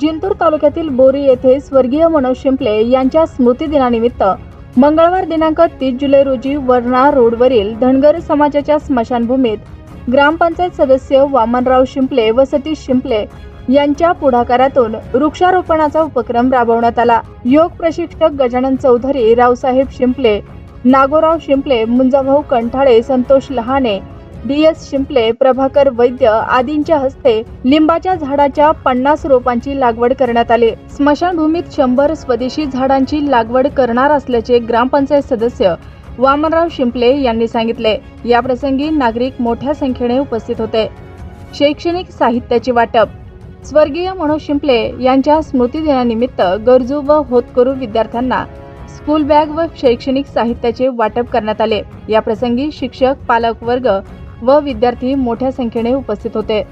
जिंतूर तालुक्यातील बोरी येथे स्वर्गीय मनोज शिंपले यांच्या स्मृतिदिनानिमित्त मंगळवार दिनांक तीस जुलै रोजी वर्णा रोडवरील धनगर समाजाच्या स्मशानभूमीत ग्रामपंचायत सदस्य वामनराव शिंपले व सतीश शिंपले यांच्या पुढाकारातून वृक्षारोपणाचा उपक्रम राबवण्यात आला. योग प्रशिक्षक गजानन चौधरी रावसाहेब शिंपले नागोराव शिंपले मुंजाभाऊ कंठाळे संतोष लहाने डी एस शिंपले प्रभाकर वैद्य आदींच्या हस्ते लिंबाच्या झाडाच्या पन्नास रोपांची लागवड करण्यात आली. स्मशानभूमीत शंभर स्वदेशी झाडांची लागवड करणार असल्याचे ग्रामपंचायत सदस्य वामनराव शिंपले यांनी सांगितले. या प्रसंगी नागरिक मोठ्या संख्येने उपस्थित होते. शैक्षणिक साहित्याचे वाटप. स्वर्गीय मनोज शिंपले यांच्या स्मृतिदिनानिमित्त गरजू व होतकरू विद्यार्थ्यांना स्कूल बॅग व शैक्षणिक साहित्याचे वाटप करण्यात आले. या प्रसंगी शिक्षक पालक वर्ग व विद्यार्थी मोठ्या संख्येने उपस्थित होते.